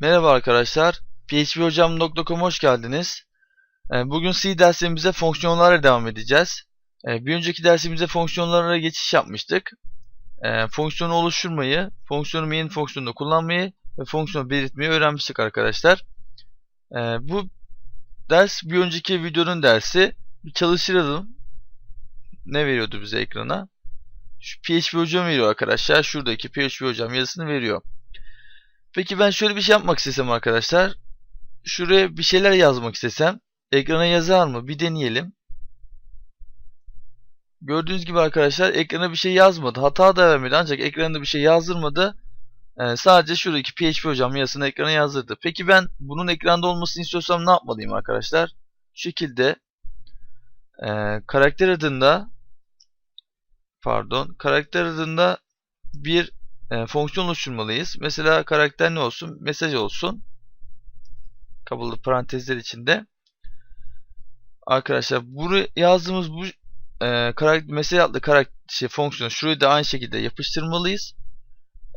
Merhaba arkadaşlar. phphocam.com'a hoş geldiniz. Ee, Bugün C dersimize fonksiyonlarla devam edeceğiz. Ee, Bir önceki dersimizde fonksiyonlara geçiş yapmıştık. Ee, Fonksiyonu oluşturmayı, fonksiyonu main fonksiyonunda kullanmayı ve fonksiyonu belirtmeyi öğrenmiştik arkadaşlar. Bu ders bir önceki videonun dersi. Bir çalıştıralım. Ne veriyordu bize ekrana? Şu PHP hocam veriyor arkadaşlar. Şuradaki PHP hocam yazısını veriyor. Peki ben şöyle bir şey yapmak istesem arkadaşlar. Şuraya bir şeyler yazmak istesem. Ekrana yazar mı? Bir deneyelim. Gördüğünüz gibi arkadaşlar ekrana bir şey yazmadı. Hata da vermedi ancak ekranda bir şey yazdırmadı. Ee, sadece şuradaki PHP hocam yazısını ekrana yazdırdı. Peki ben bunun ekranda olmasını istiyorsam ne yapmalıyım arkadaşlar? Şu şekilde e, karakter adında pardon karakter adında bir e, fonksiyon oluşturmalıyız. Mesela karakter ne olsun? Mesaj olsun. Kapalı parantezler içinde. Arkadaşlar buraya yazdığımız bu e, karakter, mesaj adlı karakter şey, fonksiyonu şurayı da aynı şekilde yapıştırmalıyız.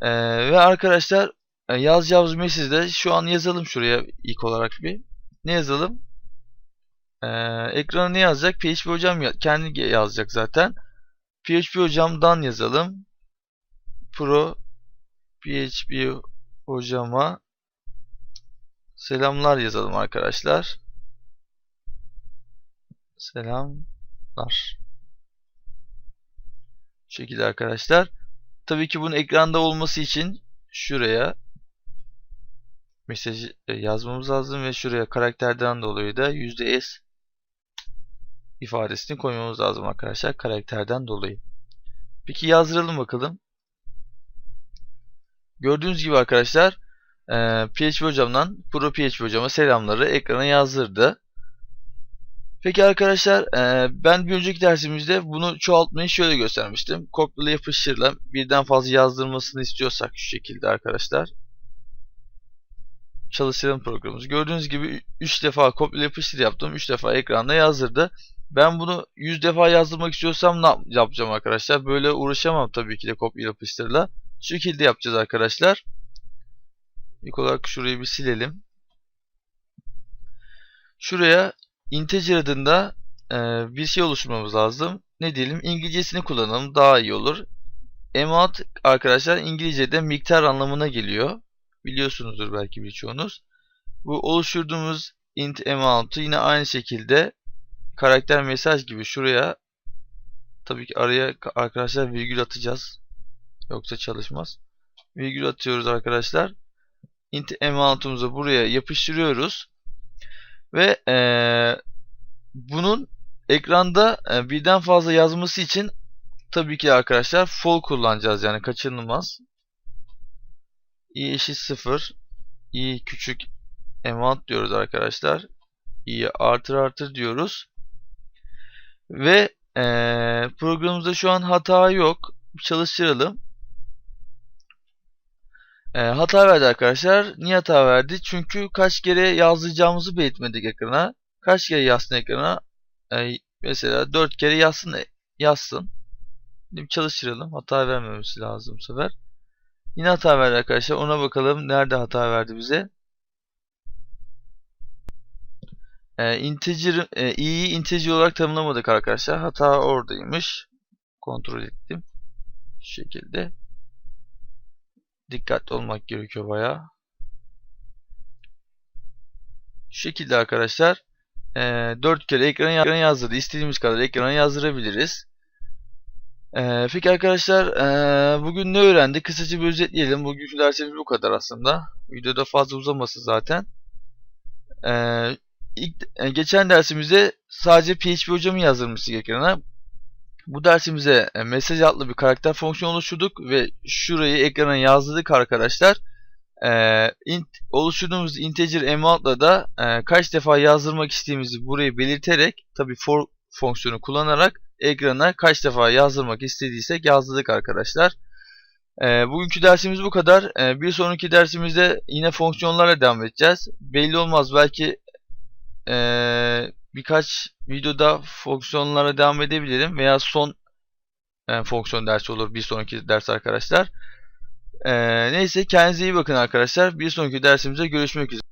E, ve arkadaşlar e, yazacağımız mesajı da şu an yazalım şuraya ilk olarak bir. Ne yazalım? E, ekrana ne yazacak? PHP hocam kendi yazacak zaten. PHP hocamdan yazalım. Pro PHP hocama selamlar yazalım arkadaşlar. Selamlar. Şu şekilde arkadaşlar. Tabii ki bunun ekranda olması için şuraya mesajı e, yazmamız lazım ve şuraya karakterden dolayı da %s ifadesini koymamız lazım arkadaşlar karakterden dolayı. Peki yazdıralım bakalım. Gördüğünüz gibi arkadaşlar e, PHP hocamdan Pro PHP hocama selamları ekrana yazdırdı. Peki arkadaşlar e, ben bir önceki dersimizde bunu çoğaltmayı şöyle göstermiştim. Kopyala yapıştırla birden fazla yazdırmasını istiyorsak şu şekilde arkadaşlar. Çalıştıralım programımızı. Gördüğünüz gibi 3 defa kopyala yapıştır yaptım. 3 defa ekranda yazdırdı. Ben bunu 100 defa yazdırmak istiyorsam ne yapacağım arkadaşlar? Böyle uğraşamam tabii ki de kopyala yapıştırla. Şekilde yapacağız arkadaşlar. İlk olarak şurayı bir silelim. Şuraya integer adında e, bir şey oluşturmamız lazım. Ne diyelim? İngilizcesini kullanalım. Daha iyi olur. Amount arkadaşlar İngilizce'de miktar anlamına geliyor. Biliyorsunuzdur belki birçoğunuz. Bu oluşturduğumuz int amount'u yine aynı şekilde karakter mesaj gibi şuraya tabii ki araya arkadaşlar virgül atacağız. Yoksa çalışmaz. Virgül atıyoruz arkadaşlar. Int amount'umuzu buraya yapıştırıyoruz. Ve ee, bunun ekranda e, birden fazla yazması için tabii ki arkadaşlar for kullanacağız yani kaçınılmaz. i eşit 0 i küçük amount diyoruz arkadaşlar. i'yi artır artır diyoruz. Ve e, programımızda şu an hata yok. Çalıştıralım. E, hata verdi arkadaşlar. Niye hata verdi? Çünkü kaç kere yazdıracağımızı belirtmedik ekrana. Kaç kere yazsın ekrana? E, mesela 4 kere yazsın. yazsın. Şimdi çalıştıralım. Hata vermemesi lazım bu sefer. Yine hata verdi arkadaşlar. Ona bakalım. Nerede hata verdi bize? E, integer, e, i'yi integer olarak tanımlamadık arkadaşlar. Hata oradaymış. Kontrol ettim. Şu şekilde dikkatli olmak gerekiyor bayağı. Şu şekilde arkadaşlar e, 4 kere ekrana yazdırdı. İstediğimiz kadar ekrana yazdırabiliriz. E, peki arkadaşlar e, bugün ne öğrendik? Kısaca bir özetleyelim. Bugünkü dersimiz bu kadar aslında. Videoda fazla uzaması zaten. E, ilk, e, geçen dersimizde sadece PHP hocamı yazdırmıştık ekrana. Bu dersimize e, mesaj adlı bir karakter fonksiyonu oluşturduk ve şurayı ekrana yazdırdık arkadaşlar. Ee, int, oluşturduğumuz integer amount'la da e, kaç defa yazdırmak istediğimizi burayı belirterek tabi for fonksiyonu kullanarak ekrana kaç defa yazdırmak istediysek yazdırdık arkadaşlar. Ee, bugünkü dersimiz bu kadar. Ee, bir sonraki dersimizde yine fonksiyonlarla devam edeceğiz. Belli olmaz belki ee, birkaç videoda fonksiyonlara devam edebilirim veya son e, fonksiyon dersi olur bir sonraki ders arkadaşlar. Ee, neyse kendinize iyi bakın arkadaşlar. Bir sonraki dersimizde görüşmek üzere.